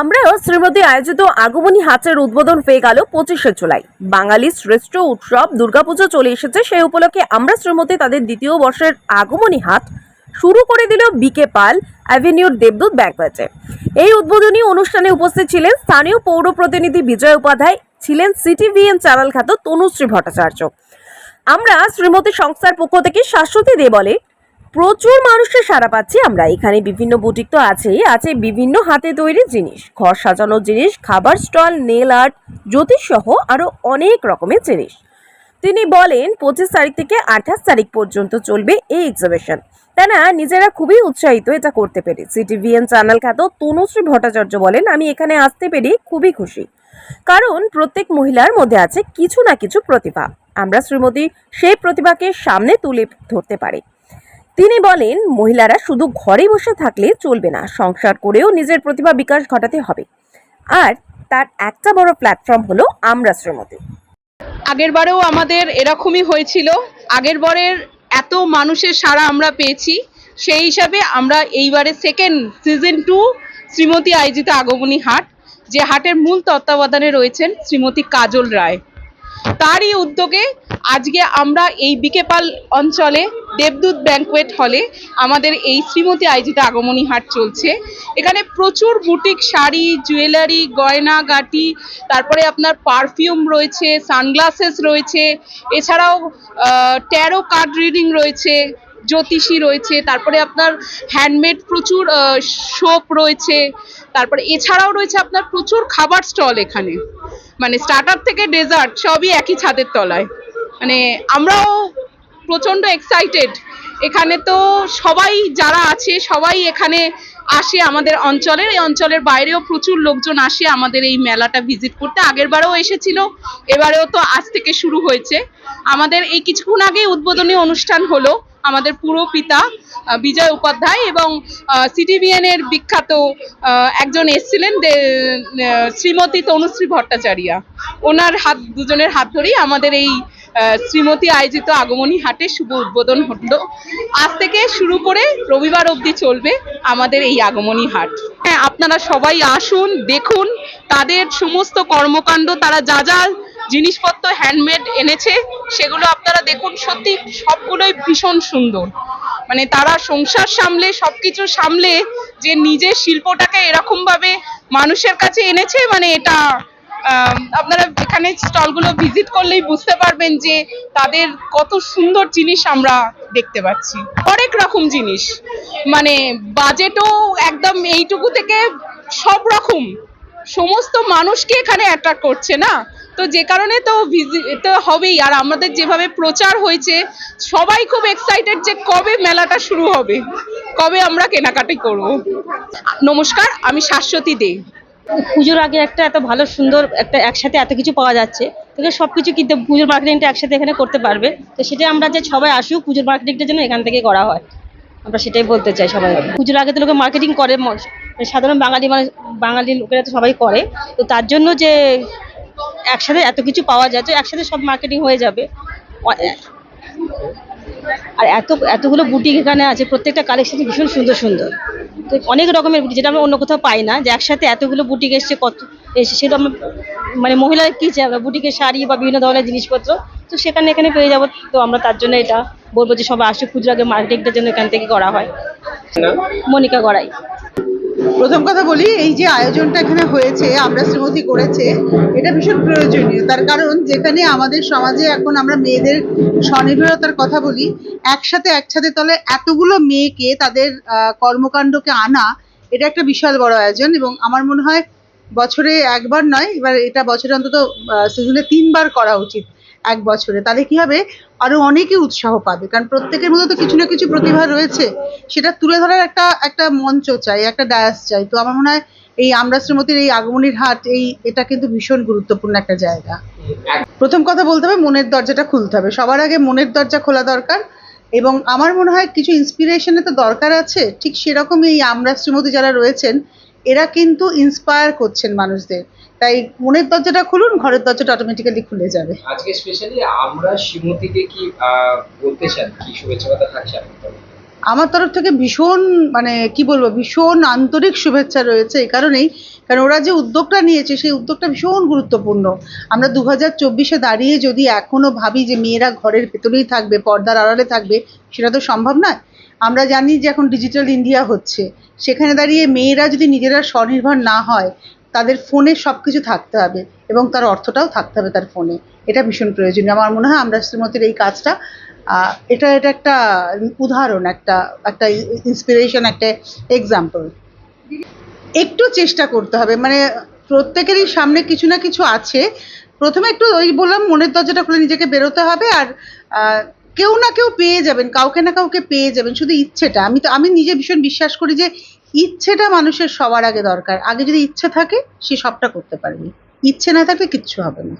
আমরাও শ্রীমতী আয়োজিত আগমনী হাটের উদ্বোধন হয়ে গেল পঁচিশে জুলাই। বাঙালির শ্রেষ্ঠ উৎসব দুর্গাপুজো চলে এসেছে সেই উপলক্ষে আমরা শ্রীমতী তাদের দ্বিতীয় বর্ষের আগমনী হাট শুরু করে দিল বিকে পাল অ্যাভিনিউর দেবদূত ব্যাংকোয়েটে এই উদ্বোধনী অনুষ্ঠানে উপস্থিত ছিলেন স্থানীয় পৌর প্রতিনিধি বিজয় উপাধ্যায়, ছিলেন সিটিভিএন চ্যানেল খ্যাত তনুশ্রী ভট্টাচার্য। আমরা শ্রীমতী সংস্থার পক্ষ থেকে শাশ্বতী দে বলে প্রচুর মানুষের সাড়া পাচ্ছি আমরা। এখানে বিভিন্ন বুটিক তো আছেই, আছে বিভিন্ন হাতে তৈরি জিনিস। ঘর সাজানোর জিনিস, খাবার স্টল নেল আর্ট জ্যোতিষ সহ আরও অনেক রকমের জিনিস। তিনি বলেন, পঁচিশ তারিখ থেকে আঠাশ তারিখ পর্যন্ত চলবে এই এক্সিবিশন তারা নিজেরা খুবই উৎসাহিত এটা করতে পেরে। সিটিভিএন চ্যানেল খ্যাত তনুশ্রী ভট্টাচার্য বলেন, আমি এখানে আসতে পেরে খুবই খুশি। কারণ প্রত্যেক মহিলার মধ্যে আছে কিছু না কিছু প্রতিভা। আমরা শ্রীমতী সেই প্রতিভাকে সামনে তুলে ধরতে পারি। তিনি বলেন, মহিলারা শুধু ঘরে বসে থাকলে চলবে না, সংসার করেও নিজের প্রতিভা বিকাশ ঘটাতে হবে। আর তার একটা বড় প্ল্যাটফর্ম হলো আমরা শ্রীমতী। আগেরবারেও আমাদের এরকমই হয়েছিল। আগেরবারের এত মানুষের সাড়া আমরা পেয়েছি। সেই হিসাবে আমরা এইবারে সেকেন্ড সিজন টু শ্রীমতী আয়োজিত আগমনী হাট, যে হাটের মূল তত্ত্বাবধানে রয়েছেন শ্রীমতী কাজল রায়। তারই উদ্যোগে আজকে আমরা এই বিকেপাল অঞ্চলে দেবদূত ব্যাংকোয়েট হলে আমাদের এই শ্রীমতী আয়োজিত আগমনী হাট চলছে। এখানে প্রচুর বুটিক শাড়ি, জুয়েলারি, গয়না, গাটি, তারপরে আপনার পারফিউম রয়েছে, সানগ্লাসেস রয়েছে, এছাড়াও ট্যারো কার্ড রিডিং রয়েছে, জ্যোতিষী রয়েছে, তারপরে আপনার হ্যান্ডমেড প্রচুর শোপ রয়েছে, তারপরে এছাড়াও রয়েছে আপনার প্রচুর খাবার স্টল এখানে। মানে স্টার্টার থেকে ডেজার্ট সবই একই ছাদের তলায়। মানে আমরাও প্রচণ্ড এক্সাইটেড এখানে তো সবাই যারা আছে, সবাই এখানে আসে আমাদের অঞ্চলের এই অঞ্চলের বাইরেও প্রচুর লোকজন আসে আমাদের এই মেলাটা ভিজিট করতে। আগেরবারেও এসেছিল, এবারেও তো আজ থেকে শুরু হয়েছে। আমাদের এই কিছুক্ষণ আগেই উদ্বোধনী অনুষ্ঠান হলো আমাদের পুরো পিতা বিজয় উপাধ্যায় এবং সিটিভিএন এর বিখ্যাত একজন এসছিলেন শ্রীমতী তনুশ্রী ভট্টাচার্যা। ওনার হাত, দুজনের হাত ধরেই আমাদের এই শ্রীমতী আয়োজিত আগমনী হাটে শুভ উদ্বোধন হলো। আজ থেকে শুরু করে রবিবার অবধি চলবে আমাদের এই আগমনী হাট। হ্যাঁ আপনারা সবাই আসুন, দেখুন, তাদের সমস্ত কর্মকাণ্ড, তারা যা যা জিনিসপত্র হ্যান্ডমেড এনেছে, সেগুলো আপনারা দেখুন, সত্যি সবগুলোই ভীষণ সুন্দর। মানে তারা সংসার সামলে, সবকিছু সামলে, যে নিজের শিল্পটাকে এরকম ভাবে মানুষের কাছে এনেছে মানে এটা আপনারা এখানে স্টলগুলো ভিজিট করলেই বুঝতে পারবেন যে তাদের কত সুন্দর জিনিস আমরা দেখতে পাচ্ছি। অনেক রকম জিনিস। মানে বাজেটও একদম এইটুকু থেকে সব রকম। সমস্ত মানুষকে এখানে অ্যাট্রাক্ট করছে না? তো যে কারণে তো ভিজিট হবেই। আর আমাদের যেভাবে প্রচার হয়েছে, সবাই খুব এক্সাইটেড যে কবে মেলাটা শুরু হবে। কবে আমরা কেনাকাটি করব। নমস্কার, আমি শাশ্বতী দে। পুজোর আগে একটা এত ভালো, সুন্দর একটা একসাথে এত কিছু পাওয়া যাচ্ছে। তোকে সব কিছু কিনতে পুজোর মার্কেটিংটা একসাথে এখানে করতে পারবে? তো সেটাই আমরা যে সবাই আসুক, পুজোর মার্কেটিংটা যেন এখান থেকে করা হয়। আমরা সেটাই বলতে চাই সবাই। পুজোর আগে তো লোকে মার্কেটিং করে, ম- সাধারণ বাঙালি মানে বাঙালি লোকেরা তো সবাই করে। তো তার জন্য যে একসাথে এত কিছু পাওয়া তো একসাথে সব মার্কেটিং হয়ে যাবে। আর এত, এতগুলো বুটিক এখানে আছে, প্রত্যেকটা কালেকশন ভীষণ সুন্দর সুন্দর। তো অনেক রকমের বুটিক যেটা আমরা অন্য কোথাও পাই না যে একসাথে এতগুলো বুটিক এসছে কত এসে সেটা আমরা মানে মহিলার কি চাই আমরা বুটিকের শাড়ি বা বিভিন্ন ধরনের জিনিসপত্র তো সেখানে এখানে পেয়ে যাব। তো আমরা তার জন্য এটা বলব যে সবাই আসুক খুচরা মার্কেটটার মার্কেটিংটার জন্য এখান থেকে করা হয়। মনিকা গড়াই। প্রথম কথা বলি, এই যে আয়োজনটা এখানে হয়েছে, আমরা শ্রীমতী করেছে, এটা ভীষণ প্রয়োজনীয়। তার কারণ যেখানে আমাদের সমাজে এখন আমরা মেয়েদের স্বনির্ভরতার কথা বলি, একসাথে একসাথে তলে এতগুলো মেয়েকে তাদের কর্মকাণ্ডকে আনা, এটা একটা বিশাল বড় আয়োজন এবং আমার মনে হয় বছরে একবার নয়, এবার এটা বছরে অন্তত সিজনে তিনবার করা উচিত। এক বছরে, তাহলে কি হবে? আরও অনেকে উৎসাহ পাবে, কারণ প্রত্যেকের মধ্যে তো কিছু না কিছু প্রতিভা রয়েছে। সেটা তুলে ধরার একটা একটা মঞ্চ চাই, একটা ডায়াস চাই। তো আমার মনে হয় এই আমরা শ্রীমতীর এই আগমনীর হাট, এই, এটা কিন্তু ভীষণ গুরুত্বপূর্ণ একটা জায়গা। প্রথম কথা বলতে হবে, মনের দরজাটা খুলতে হবে। সবার আগে মনের দরজা খোলা দরকার এবং আমার মনে হয় কিছু ইন্সপিরেশনের তো দরকার আছে, ঠিক সেরকমই এই আমরা শ্রীমতী যারা রয়েছেন, এরা কিন্তু ইন্সপায়ার করছেন মানুষদের। তাই মনের দরজাটা খুলুন ঘরের দরজাটা অটোমেটিক্যালি খুলে যাবে। আজকে স্পেশালি আমরা শ্রীমতীকে কি বলতে চান? কি শুভেচ্ছা কথা থাকছে? আমার তরফ থেকে ভীষণ মানে কি বলব ভীষণ আন্তরিক শুভেচ্ছা রয়েছে এই কারণেই। কারণ ওরা যে উদ্যোগটা নিয়েছে সেই উদ্যোগটা ভীষণ গুরুত্বপূর্ণ। আমরা দু হাজার চব্বিশে দাঁড়িয়ে যদি এখনও ভাবি যে মেয়েরা ঘরের ভেতরেই থাকবে পর্দার আড়ালে থাকবে সেটা তো সম্ভব নয়। আমরা জানি যে এখন ডিজিটাল ইন্ডিয়া হচ্ছে। সেখানে দাঁড়িয়ে মেয়েরা যদি নিজেরা স্বনির্ভর না হয় তাদের ফোনে সব কিছু থাকতে হবে এবং তার অর্থটাও থাকতে হবে তার ফোনে এটা ভীষণ প্রয়োজনীয়। আমার মনে হয় আমরা শ্রীমতীর এই কাজটা এটা এটা একটা উদাহরণ, একটা একটা ইন্সপিরেশন একটা এক্সাম্পল একটু চেষ্টা করতে হবে। মানে প্রত্যেকেরই সামনে কিছু না কিছু আছে। প্রথমে একটু ওই বললাম, মনের দরজাটা খুলে নিজেকে বেরোতে হবে আর কেউ না কেউ পেয়ে যাবেন, কাউকে না কাউকে পেয়ে যাবেন, শুধু ইচ্ছেটা। আমি তো, আমি নিজে ভীষণ বিশ্বাস করি যে ইচ্ছেটা মানুষের সবার আগে দরকার। আগে যদি ইচ্ছে থাকে, সে সবটা করতে পারবে। ইচ্ছে না থাকলে কিচ্ছু হবে না।